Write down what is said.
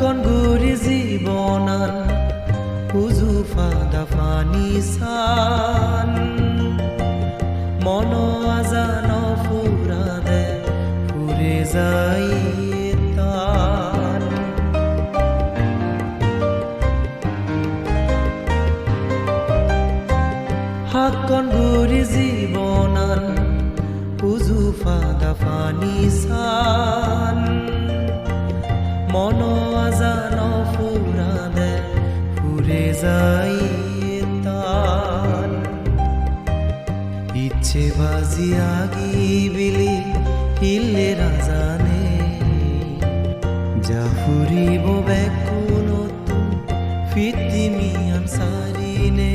কোন গুরি জীবনার উজু ফাদা ফানি সান। মন আজান ফুরা দে ফুরে যাই হাকন গুরি জীবনার উজু ফাদা ফানি সান। মন আজান ফুরা দে ফুরে যাই তান ইচ্ছে বাজি আগি বিলি হিলে রাজানে যা ফুরিব বেকুনো তু ফিতি মিয়ান সারিনে